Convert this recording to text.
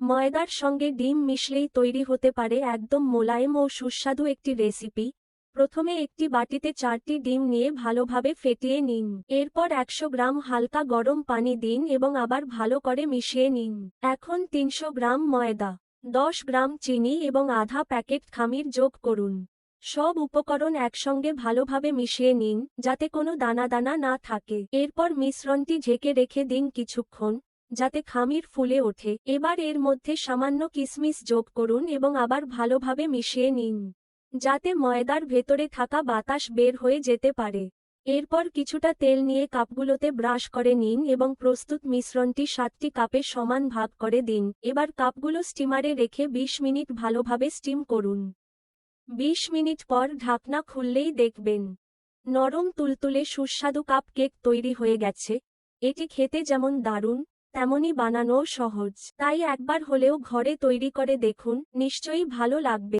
ময়দার সঙ্গে ডিম মিশলেই তৈরি হতে পারে একদম মোলায়েম ও সুস্বাদু একটি রেসিপি। প্রথমে একটি বাটিতে চারটি ডিম নিয়ে ভালোভাবে ফেটিয়ে নিন। এরপর একশো গ্রাম হালকা গরম পানি দিন এবং আবার ভালো করে মিশিয়ে নিন। এখন তিনশো গ্রাম ময়দা, দশ গ্রাম চিনি এবং আধা প্যাকেট খামির যোগ করুন। সব উপকরণ একসঙ্গে ভালোভাবে মিশিয়ে নিন, যাতে কোনো দানা দানা না থাকে। এরপর মিশ্রণটি ঢেকে রেখে দিন কিছুক্ষণ। যাতে খামির ফুলে ওঠে। এবার এর মধ্যে সামান্য কিসমিস যোগ করুন এবং আবার ভালোভাবে মিশিয়ে নিন, যাতে ময়দার ভেতরে থাকা বাতাস বের হয়ে যেতে পারে। এরপর কিছুটা তেল নিয়ে কাপগুলোতে ব্রাশ করে নিন এবং প্রস্তুত মিশ্রণটি সাতটি কাপে সমান ভাগ করে দিন। এবার কাপগুলো স্টিমারে রেখে ২০ মিনিট ভালোভাবে স্টিম করুন। ২০ মিনিট পর ঢাকনা খুললেই দেখবেন, নরম তুলতুলে সুস্বাদু কাপ কেক তৈরি হয়ে গেছে। এটি খেতে যেমন দারুণ তেমনই বানানো সহজ। তাই একবার হলেও ঘরে তৈরি করে দেখুন নিশ্চয়ই ভালো লাগবে।